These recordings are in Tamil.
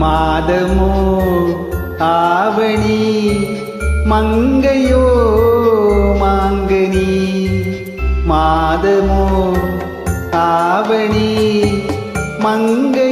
மாதமோ ஆவணி மங்கையோ மாங்கனி. மாதமோ ஆவணி மங்கை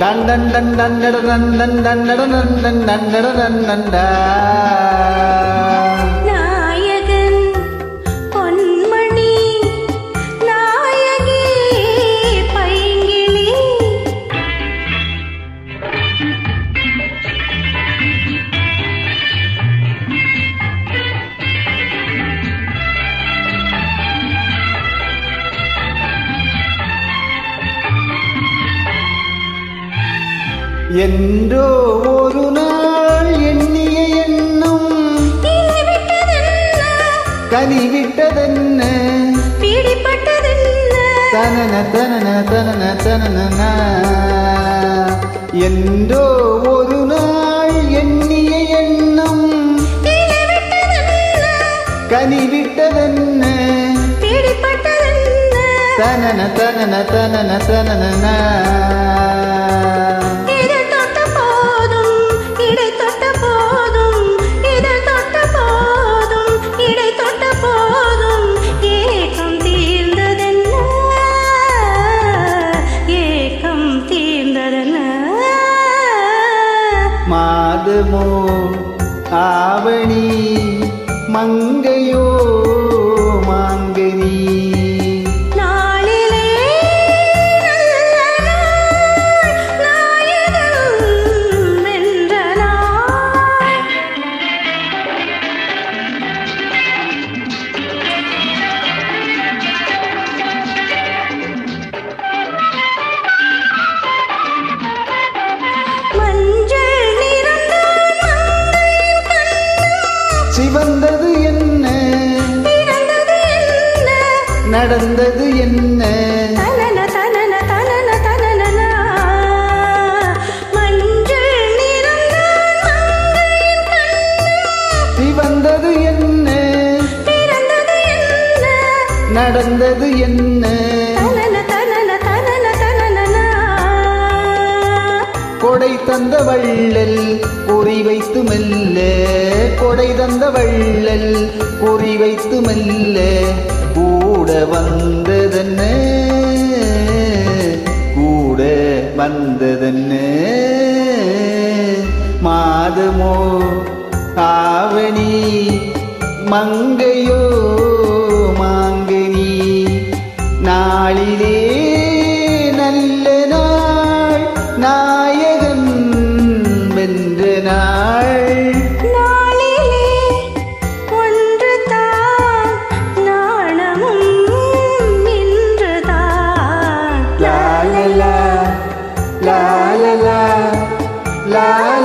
டன் டன் டன் டன் டட டன் டன் டன் டட டன் டன் டன் டட டன் என்றோ ஒரு நாள் எண்ணிய எண்ணம். விட்டதென்ன கனிவிட்டதென்ன? தனன தனன தனன தனன என்றோ ஒரு நாள் எண்ணிய எண்ணம். விட்டதென்ன கனிவிட்டதென்ன? தனன தனன தனன தனன പാദമോ ആവണി മങ്ങ சிவந்தது என்ன? நடந்தது என்ன? சிவந்தது என்ன? நடந்தது என்ன? கொடை தந்த வள்ளல் குறி வைத்து மெல்ல. கொடை தந்த வள்ளல் குறி வைத்து மெல்ல. கூட வந்ததென்ன? கூட வந்ததென்ன? மாதமோ ஆவணி மங்கையோ la